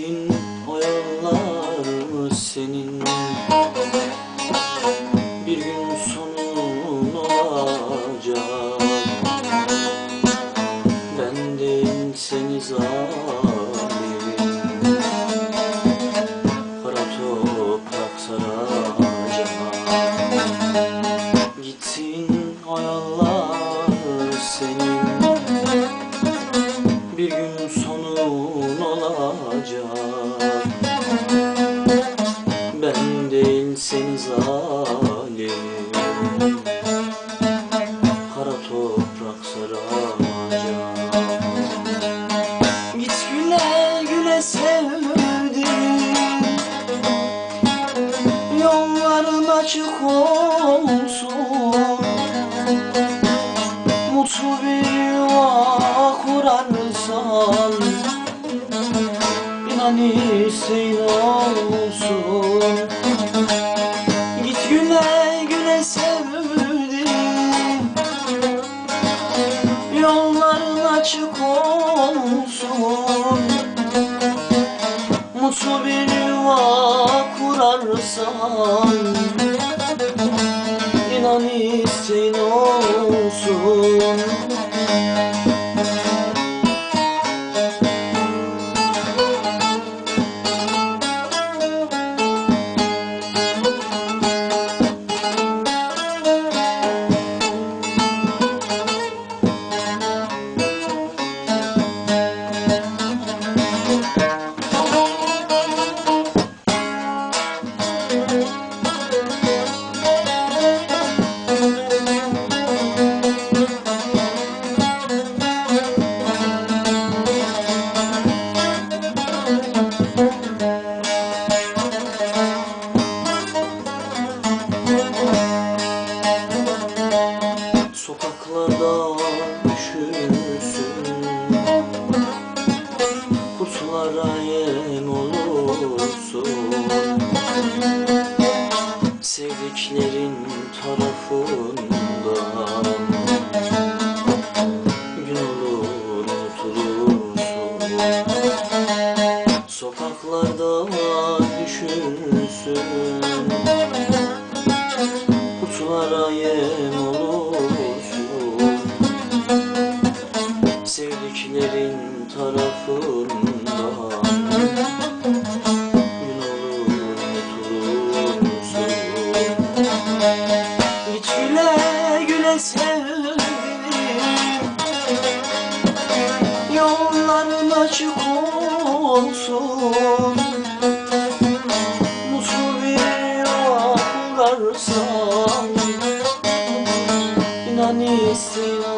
Gittin o yollar senin? Bir gün sonun olacak. Ben değil seni zalim. Kara toprak saracak bir gün sonun olacak. Ben değil seni zalim. Kara toprak saracak Git güle güle sevdim Yolların açık olsun. Mutlu bir yuva kurarsan İnan isteğin olsun. Git güle güle sevdim. Yolların açık olsun. Mutlu bir yuva kurarsan varayım olursun. Sevdiklerin tarafından Gün olur unutulursun Sokaklarda düşünsün. Kutulara Yolların açık olsun. Musibet uğrarsan İnan istedim